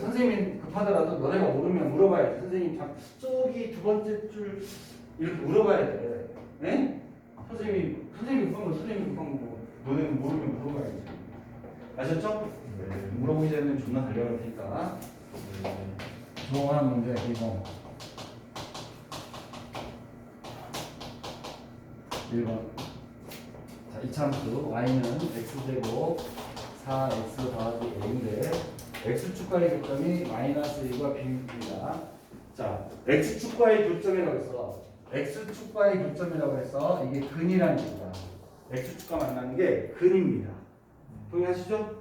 선생님이 급하더라도 너네가 모르면 물어봐야지. 선생님 자, 저기 두 번째 줄 이렇게 물어봐야 돼. 네? 선생님이 선생님이 급한 거 선생님이 급한 거고 너네는 모르면 물어봐야지. 아셨죠? 물어보기 전에 존나 달려갈 테니까. 조용한 문제 이거 1번 자, 이참수 y는 x제곱 4x 더하기 a인데 x축과의 교점이 마이너스 1과 b입니다 자 x축과의 교점이라고 해서 x축과의 교점이라고 해서 이게 근이라는 얘기다 x축과 만나는 게 근입니다 동의하시죠?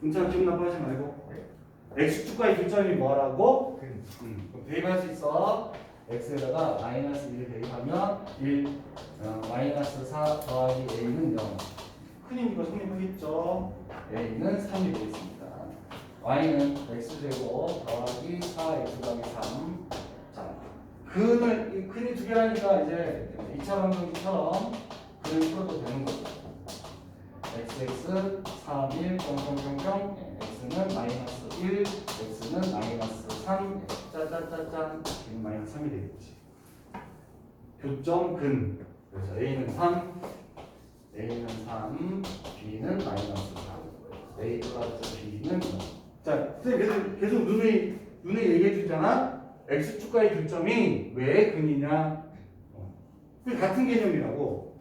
괜찮아 기분 나빠하지 말고 x축과의 교점이 뭐라고? 음, 그럼 대입할 수 있어. x에다가 마이너스 1 대입하면 1 어, 마이너스 4 더하기 a는 0. 큰이니까 성립하겠죠. a는 3이 되겠습니다. Y는 x제곱 더하기 4x 더하기 3. 자, 근을 이 근이 두 개라니까 이제 2차 방정식처럼 근을 풀어도 되는 거죠. xx 3 1 평평평평 x는 마이너스 1 x는 마이너스 3 짜짜짜짠 b는 마이너스 3이 되겠지 교점 근 그래서 a는 3 a는 3 b는 마이너스 4 a 플러스 b는 0. 자 선생님 계속, 계속 눈에 눈에 얘기해 주잖아? X축과의 교점이 왜 근이냐? 어. 그 같은 개념이라고.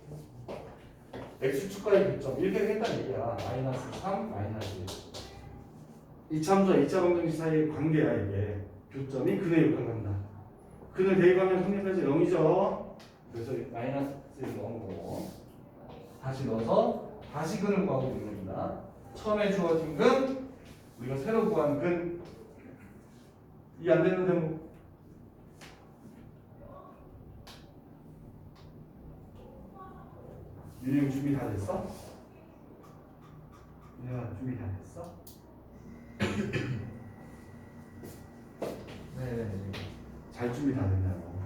X축과의 교점 이렇게 했다는 얘기야. 마이너스 3 마이너스 1 이참수와 이차 방정식 사이의 관계야 이게. 교점이 근에 역할한다. 근을 대입하면 성립해서 0이죠. 그래서 마이너스 1 넣은 거고 다시 넣어서 다시 근을 구하고 있는 겁니다. 처음에 주어진 근 우리가 새로 구한 근 이해 안 되는데 뭐 윤영 준비 다 됐어? 야 준비 다 됐어? 네네. 잘 준비 다 됐냐고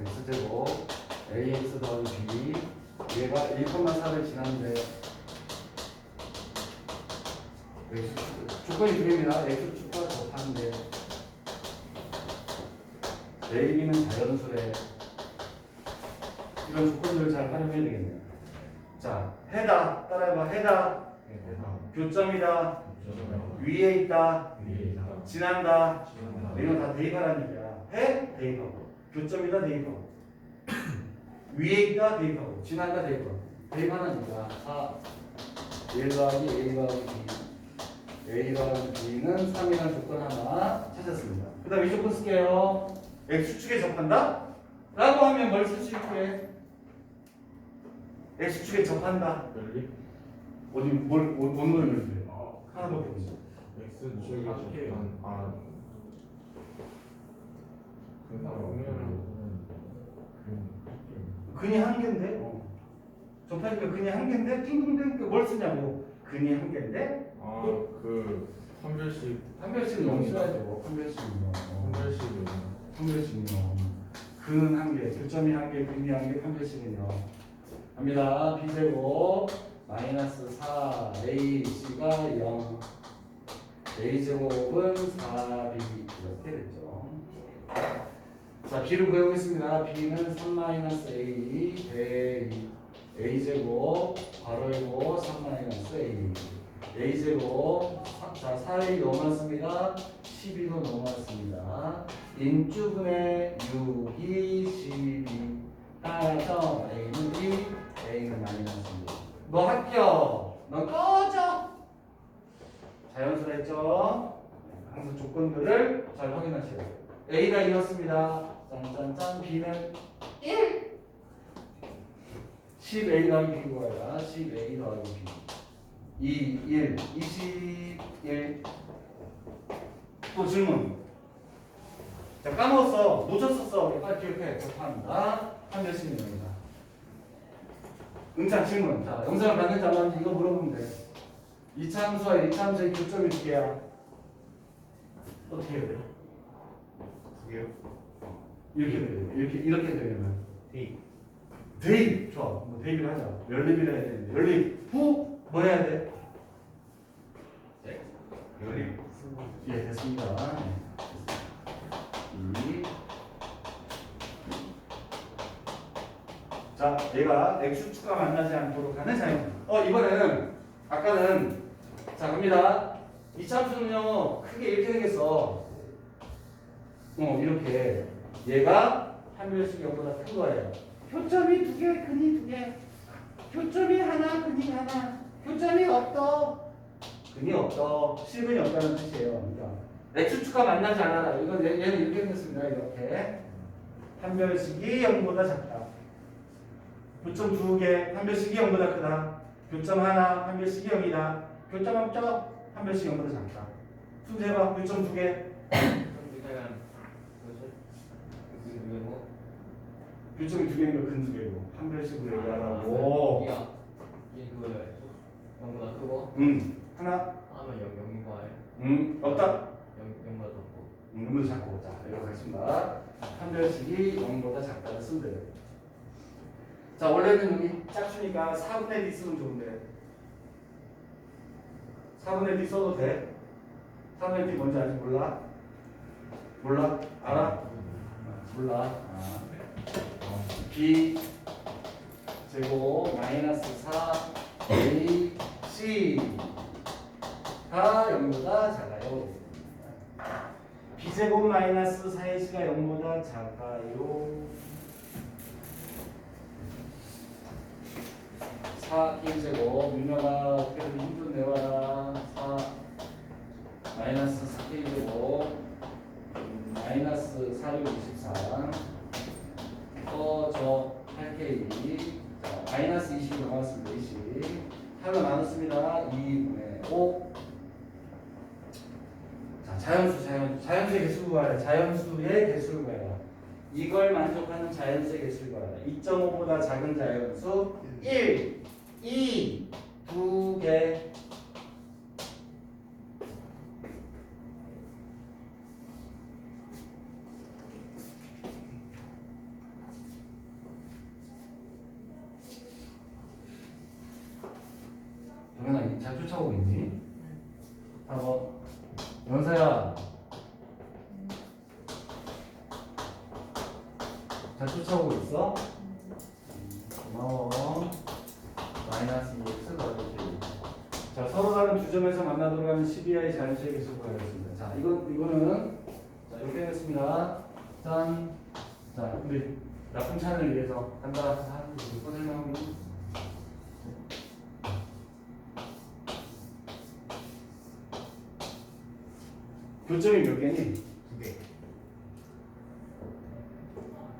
x제곱 ax 더하기 b 얘가 1,4를 지났는데 조건이 두 개입니다 x축과 접하는데 a, b는 자연수래 이런 조건들을 잘 활용해야 되겠네요 자 해다 따라해봐 해다 교점이다 위에 있다 지난다 이건 다 대입하라는 얘기야. 해? 대입하고. 교점이다 대입하고. 위에 있다 대입하고. 지난다 대입하고. 대입하는 얘기야. 4. 1 더하기 A 더하기 B. A 더하기 B는 3이라는 조건 하나 찾았습니다. 그 다음 이 조건 쓸게요. X축에 접한다? 라고 하면 뭘 쓸 수 있게? X축에 접한다. 열리? 어디 뭘, 걸 넣어야 하나밖에 없어. X 축에 접한 아. 근이 한 개인데? 어. 접하니까 근이 한 개인데? 띵동댕 뭘 쓰냐고. 근이 한 개인데? 아그 판별식 한 별씩 영 써야죠. 한 별씩은요. 판별식이 한 별씩은요. 근은 한 개, 교점이 한 개, 근이 한 개, 한 별씩은요. 갑니다. b제곱 마이너스 4 ac가 0 a제곱은 4b 이렇게 됐죠. 자, b를 구해보겠습니다. b는 3 마이너스 a 대 a제곱 괄호이고 3 마이너스 a 사- 자 4이 넘었습니다. 12도 넘었습니다. 인주분의 6이 12 따라서 a는 1, a는 마이너스 6. 너 합격. 너 꺼져. 자연스레 했죠? 항상 조건들을 잘 확인하셔야 돼요. A가 이렇습니다. 짠짠짠 B는 1 10A 더하기 B가 아니라 10A 더하기 B 2, 1, 21 또 질문. 자 까먹었어. 놓쳤었어. 빨리 기억해. 접합니다. 한 몇십 명입니다. 응장 질문. 자 영상을 안 받는지 이거 물어보면 돼. 이차함수와 일차함수의 교점이 두 개야. 어떻게 해야 돼요? 두 개요? 이렇게 돼요. 이렇게 이렇게 되면. D 대입. 좋아. 뭐 대입을 하자. 연립이라 해야 되는데. 연립. 후 뭐 해야 돼? 네? 이. 자, 얘가 x축과 만나지 않도록 하는 자연. 어, 이번에는 아까는 자, 갑니다. 이 참수는요, 크게 이렇게 생겼어. 어, 이렇게. 얘가 한 별씩 0보다 큰 거예요. 교점이 두 개, 근이 두 개. 교점이 하나, 근이 하나. 교점이 없어. 근이 없어. 실근이 없다는 뜻이에요. 그러니까 x축과 만나지 않아라. 이건 얘- 얘는 이렇게 생겼습니다. 이렇게. 한 별씩이 0보다 작다. 교점 두 개, 한 별씩이 0보다 크다. 교점 하나, 한 별씩이 0이다. 교점 없죠? 한 별씩 0보다 작다. 순서 해봐. 교점 두 개. 교점이 두 개인 걸근두 개고. 한 별씩으로 얘기하라고. 야, 얘 그거야. 영보다 크고 음. 하나. 하면 영 거야. 음. 없다. 영 영보다 작고. 음, 음을 잡고. 자, 이거 가겠습니다. 한 별씩이 0보다 작다를 쓰면 돼요. 자, 원래는 여기 짝수니까 4분의 1 쓰면 좋은데. 4분의 1 써도 돼? 4분의 1 뭔지 아직 몰라? 몰라? 알아? 몰라. 아. b 제곱 마이너스 4 a c 가 0보다 작아요. b 제곱 마이너스 4ac가 0보다 작아요. 4 1제곱 민혁아 그래도 힘좀 내와라 4 마이너스 4k제곱 음, 마이너스 4 6 24 또 저 8K 자, 마이너스 20이 나왔습니다 20 8로 나눴습니다. 2분의 5 자, 자연수 자연수. 자연수의 개수를 구하라. 자연수의 개수를 구하라. 이걸 만족하는 자연수의 개수를 구하라. 2.5보다 작은 자연수 1 2 2개 동현아 잘 쫓아오고 있니? 봐봐 연서야. 잘 쫓아오고 있어? 고마워. 마이너스 2x 더하기. 자 서로 다른 두 점에서 만나도록 하는 12i 자연수의 개수 구하겠습니다. 자 이거, 이거는 자 이렇게 하겠습니다. 짠. 자, 우리 나쁜 찬을 위해서 간다. 하는 거 설명하고 교점이 몇 개니? 두 개.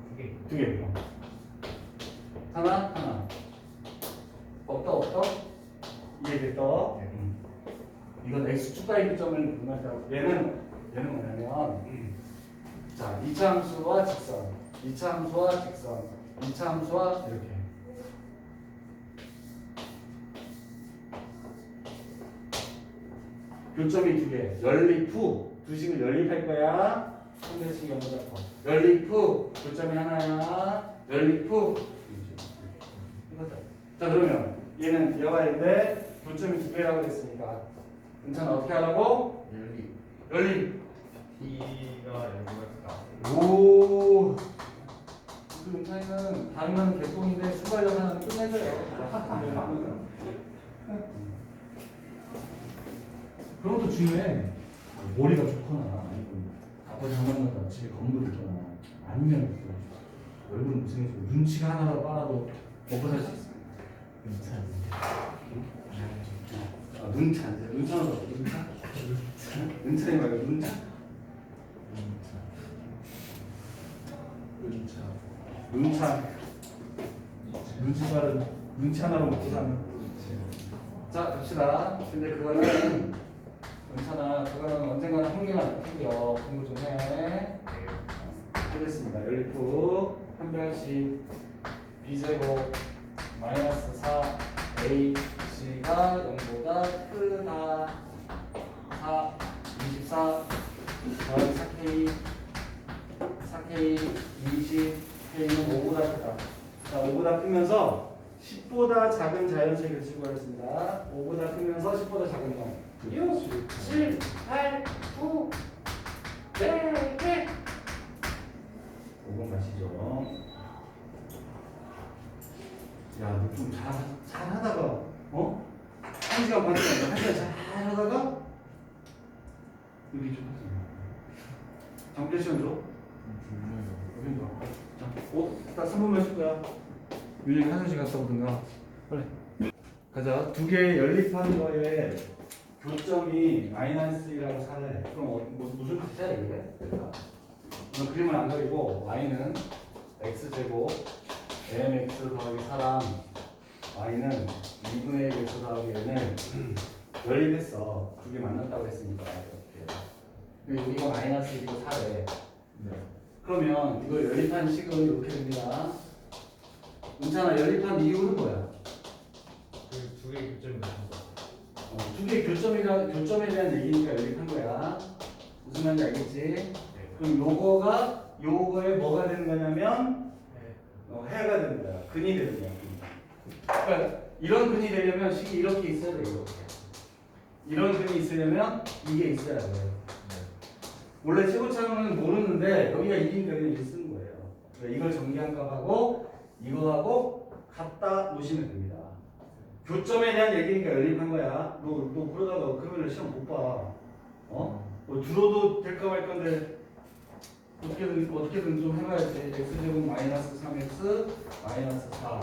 두 개. 두 개. 하나, 하나. 없다, 없다. 이해됐다. 네. 음. 이건 x 축과의 교점을 분할하고 얘는 얘는 뭐냐면 자 이차 함수와 직선, 이차 함수와 직선, 이차 함수와 이렇게. 교점이 두 개. 연립 후 두 식을 연립할 거야. 한 개씩 연보다 커. 연립 후 교점이 하나야. 연립 후 이거다. 자 그러면 얘는 여가인데 교점이 두 개라고 했으니까 괜찮아 어떻게 하라고? 연립. 연립. T가 크다. 오. 우리 은찬이는 다르면 개똥인데 수발력 하나 끝내줘요. 그런 것도 중요해. 머리가 좋거나 아니면 아버지 장난감다 집에 건물 있거나 아니면 그 얼굴 못생겨서 눈치가 하나라도 빨아도 먹고 살 수 있어. 아, 눈찬. 눈찬은 어떻게 눈찬? 눈찬이 말고 눈찬? 눈찬. 눈치 빠른 눈치 하나로 먹고 사는. 자 갑시다. 근데 그거는 괜찮아. 그거는 언젠가는 한계만 생겨. 공부 좀 해. 하겠습니다. 열리프 한 별씩 b제곱 마이너스 4 a c가 0보다 크다. 4 24 더하기 4k 4k 20 k는 5보다 크다. 자 5보다 크면서 10보다 작은 자연수의 개수를 구하겠습니다. 5보다 크면서 10보다 작은 거. 6, 7, 8, 9. 네, 네. 5번 가시죠. 야, 너 좀 잘, 잘 하다가, 어? 한 시간 반 동안 한 시간 잘 하다가, 여기 좀 하세요. 정필 시간 줘. 줘. 자, 옷, 딱 3분만 쉴 거야. 윤영이 화장실 갔다 오든가. 빨리. 가자. 두개 연립한 거에 교점이 마이너스 1하고 4래. 그럼 어, 뭐, 무슨 뜻이야, 이게? 그러니까. 그림을 안 그리고 y는 x제곱 mx 더하기 4랑 y는 2분의 1 x 더하기 n을 연립했어. 두개 만났다고 했으니까 이렇게. 근데 여기가 마이너스 1이고 4래. 네. 그러면 이걸 연립한 식은 이렇게 됩니다. 괜찮아. 연립한 이유는 뭐야? 그두개 교점이 나온다. 어, 두개 교점이라 교점에 대한 얘기니까 연립한 거야. 무슨 말인지 알겠지? 네. 그럼 요거가 요거에 뭐가 되는 거냐면 네. 어, 해가 되는 거야. 근이 되는 거야. 근. 그러니까 이런 근이 되려면 식이 이렇게 있어야 돼. 이렇게. 이런 근이 있으려면 이게 있어야 돼. 원래 최고차는 모르는데 여기가 2니까 그냥 이렇게 쓰는 거예요. 그러니까 이걸 정리한 값하고 이거하고 갖다 놓으시면 됩니다. 교점에 대한 얘기니까 연립한 거야. 너, 너 그러다가 그러면 시험 못 봐. 어? 뭐 들어도 될까 말 건데 어떻게든 어떻게든 좀 해봐야지. x제곱 마이너스 3x 마이너스 4.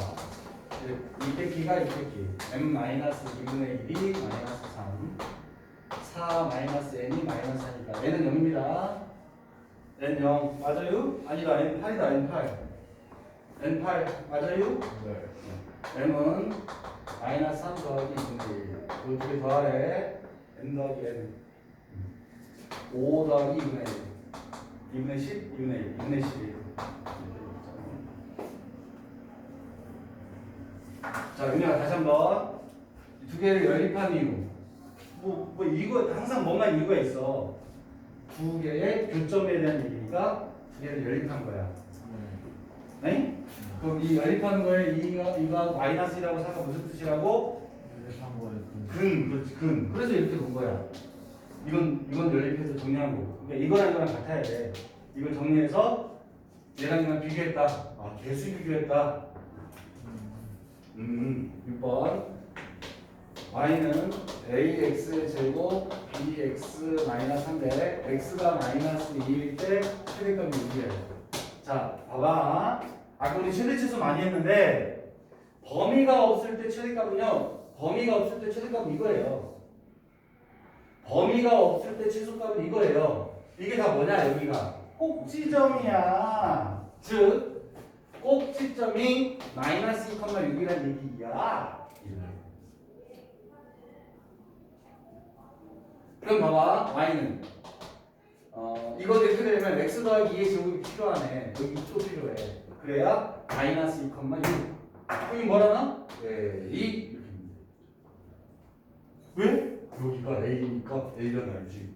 이때 기가 이때 기. m 마이너스 2분의 1이 마이너스 3. 4 마이너스 n이 마이너스 4니까 n은 0입니다. n 0 맞아요? 아니다 n 8이다 n 8. n 8 맞아요? 네. m은 마이너스 3 더하기 2분의 1. 그두개 더하래 n 더하기 n. 5 더하기 2분의 1. 2분의 10, 2분의 1, 2분의 11. 자, 윤희가 다시 한번 이두 개를 연립한 이유. 뭐, 뭐 이거 항상 뭔가 이유가 있어. 두 개의 교점에 대한 얘기니까 두 개를 연립한 거야. 네? 그럼 이 연립하는 거에 이가 이가 마이너스라고 생각 무슨 뜻이라고? 근, 그렇지 근. 그래서 이렇게 본 거야. 이건 이건 연립해서 정리한 거고. 그러니까 이거랑 이거랑 같아야 돼. 이걸 정리해서 얘랑 얘랑 비교했다. 아 개수 비교했다. 음, 6번. y는 ax 제곱 bx 마이너스 3대 x가 마이너스 2일 때 최대값이 6이에요. 자, 봐봐. 아까 우리 최대치수 많이 했는데 범위가 없을 때 최대값은요. 범위가 없을 때 최대값은 이거예요. 범위가 없을 때 최소값은 이거예요. 이게 다 뭐냐 여기가 꼭지점이야. 즉 꼭지점이 마이너스 2,6이라는 얘기야. 그럼 봐봐 y는 어 이거 이렇게 되면 x 더하기 2의 제곱이 필요하네. 여기 또 필요해. 그래야 마이너스 2,6. 여기 뭐라나? 네, 2 이렇게. 왜? 여기가 a니까 a가 나야지.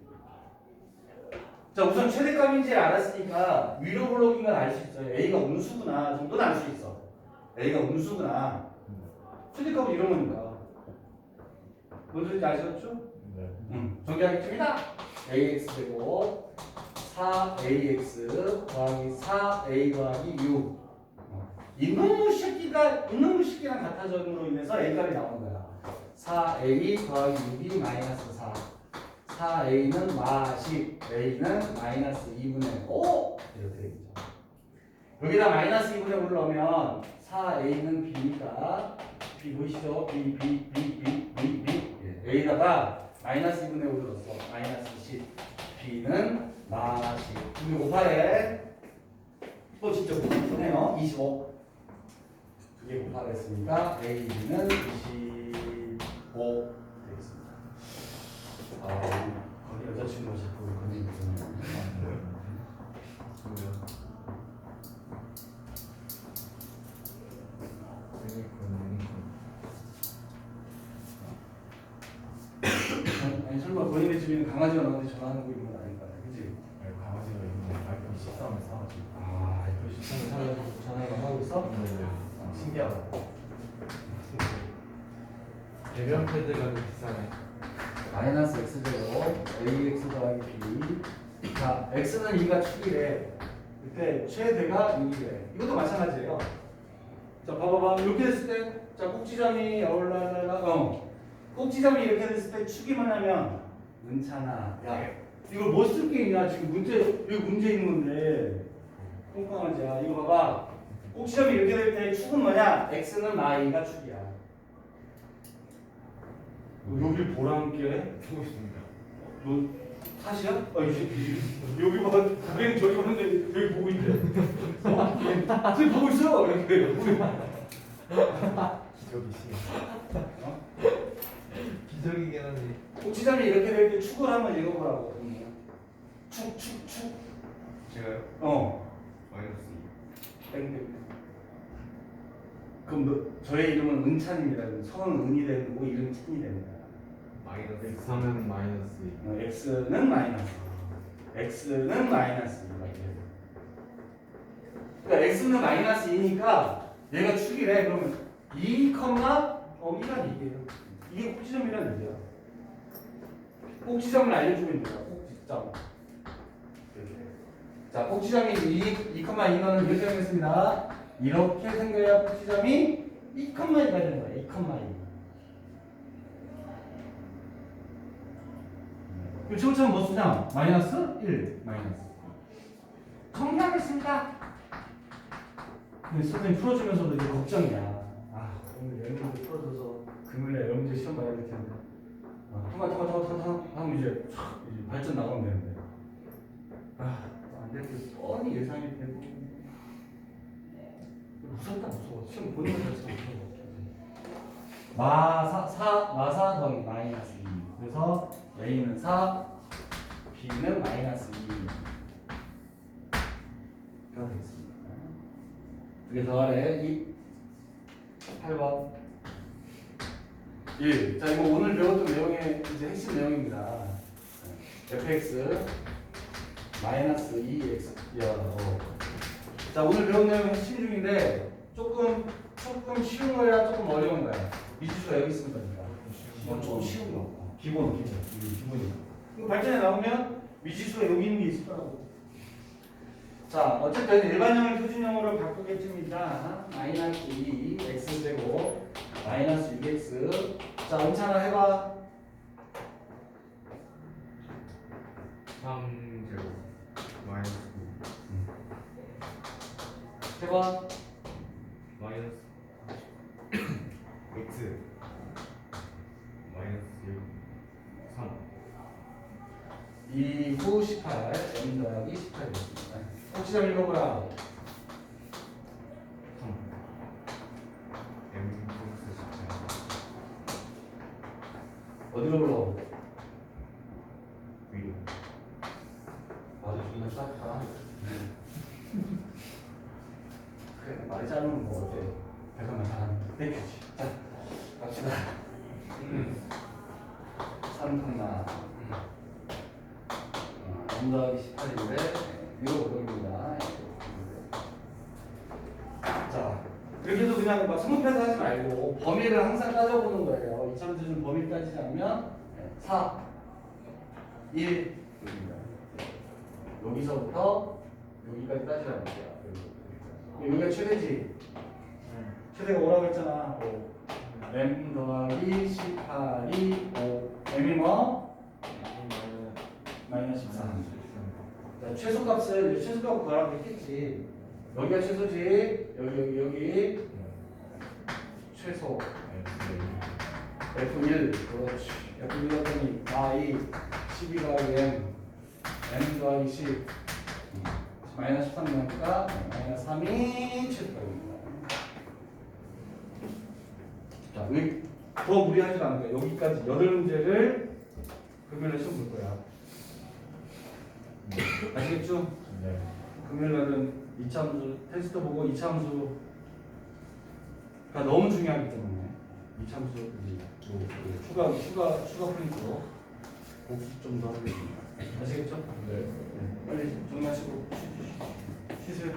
자 우선 최대값인지 알았으니까 위로 블록인 건 알 수 있어요. a가 음수구나 정도는 알 수 있어. a가 음수구나. 최대값은 이런 거니까. 뭔 소리인지 아시겠죠? 네. 음, 정리하겠습니다. ax 제곱 4ax 더하기 4a 더하기 6. 어, 이놈의 새끼가 이놈의 새끼랑 같아짐으로 인해서 a 값이 나오는 거야. 4a 더하기 6이 마이너스 4. 4a는 마십, a는 마이너스 2분의 5 이렇게 되겠죠. 여기다 마이너스 2분의 5를 넣으면 4a는 b니까 b 보이시죠? b, b, b, b, b, b 예, a다가 마이너스 2분의 5를 넣었어. 마이너스 10. B는 마십. 그리고 5팔에 또 진짜 곱하네요. 25. 두개 곱하겠습니까? a, b는 25 되겠습니다. 아, 거기 여자친구가 자꾸 주네요. 아니 설마 본인의 집에 있는 강아지가 나한테 전화하는 거 이런 건 아닐 거 아니야, 그치? 강아지가 있는데 아이폰 13을 사가지고 아, 아이폰 13을 사가지고 전화를 하고 있어? 네. 신기하다. 배변 패드가 좀 비싸네 마이너스 x제곱 ax 더하기 b 자, x는 2가 축이래. 그때 최대가 6이래. 이것도 마찬가지예요. 자, 봐봐봐. 이렇게 됐을 때, 자, 꼭지점이 올라가다가, 어. 꼭지점이 이렇게 됐을 때 축이만 하면, 은찬아. 야, 이걸 뭐쓸게 있냐? 지금 문제, 여기 문제 있는 건데. 똥강아지 야 이거 봐봐. 꼭지점이 이렇게 될 때 축은 뭐냐? x는 y가 축이야. 여기 보라는 게 보고 있습니다. 너 사시야? 아, 이 새끼. 여기 봐. 고개는 저기 보는데 여기 보고 있대. 어? 저기 보고 있어. 이렇게. 기적이 심. 어? 기적이긴 한데. 꼭지점이 이렇게 될 때 축을 한번 읽어보라고. 축, 축, 축. 제가요? 어. 마이너스 땡땡. 그럼 너, 저의 이름은 은찬입니다. 성은 은이 되고 이름은 찬이 됩니다. 2. 마이너스 3은 마이너스 어, x는 마이너스. x는 마이너스 2가 돼. 그러니까 x는 마이너스 2니까 얘가 축이래. 그러면 2, 어, 1란 얘기예요. 이게 꼭지점이란 얘기야. 꼭지점을 알려주면 돼요. 꼭지점. 이렇게. 자, 꼭지점이 2, 2,2는 이렇게 하겠습니다. 이렇게 생겨야 꼭지점이 2,2가 되는 거야. 2,2. 그 지금처럼 뭐 쓰냐? 마이너스 1 마이너스 정리하겠습니다 근데 선생님 풀어주면서도 이제 걱정이야 아 오늘 여러분들 풀어줘서 금요일에 여러분들 시험 봐야 될 텐데 아, 통과 통과 통과 통과 통과 하면 이제 촥 이제 발전 나가면 되는데. 아 안 되는데 뻔히 예상이 되고. 무섭다 무서워. 시험 보는 거 자체가 무서워 마사 사 마사 더하기 마이너스 2 그래서 A는 4 B는 마이너스 2가 되겠습니다. 두개 더 아래. 2 8번 1. 자 이거 오늘 배웠던 내용의 이제 핵심 내용입니다. fx 마이너스 2x 야, 어. 자 오늘 배운 내용 핵심 중인데 조금 조금 쉬운 거야 조금 어려운 거야? 미지수가 여기 있습니다 이건 좀 쉬운 거. 기본 기본. 기본이야. 이거 발전에 나오면 미지수가 여기 있는 게 있을 거라고 자 어쨌든 일반형을 표준형으로 바꾸겠습니다. 마이너스 2 x 제곱 마이너스 6x 자 은찬아 해봐. 3 제곱 마이너스 9 해봐. 마이너스 x 마이너스 3 2, 9, 18 m 더하기 18 됐습니다 혹시 좀 읽어보라 3 m 플러스 18 어디로 불러? 위로 맞아 존나 짧다 그래 말이 짧으면 뭐 어때 배가만 잘하는 땡큐지 자 갑시다 3 콤마 m 더하기 18인데 위로 오릅니다 자 해도 그냥 막 성급해서 하지 말고 범위를 항상 따져보는 거예요 이 참수는 범위 따지지 않으면 4 1 여기입니다 여기서부터 여기까지 따지라는 거야. 여기. 여기가 최대지. 최대가 5라고 했잖아. 5. m 더하기 18이 5. m이 뭐? 마이너스 13. 자, 최소값을 최소값 구하라고 했겠지. 여기가 최소지. 여기 여기 여기 최소. F1 그렇지. F1 했더니 I 12 더하기 M M 더하기 10 마이너스 13 나니까 마이너스 3이 최소값입니다. 자, 여기 더 무리하지 거야. 여기까지 여덟 문제를 금요일에 시험 볼 거야. 아시겠죠? 네. 금요일 날은 이차함수 테스트 보고 이차함수 가 너무 중요하기 때문에 이차함수 이 추가 추가 추가 프린트로 복습 좀 더 하겠습니다. 아시겠죠? 네. 네. 빨리 정리하시고 쉬세요.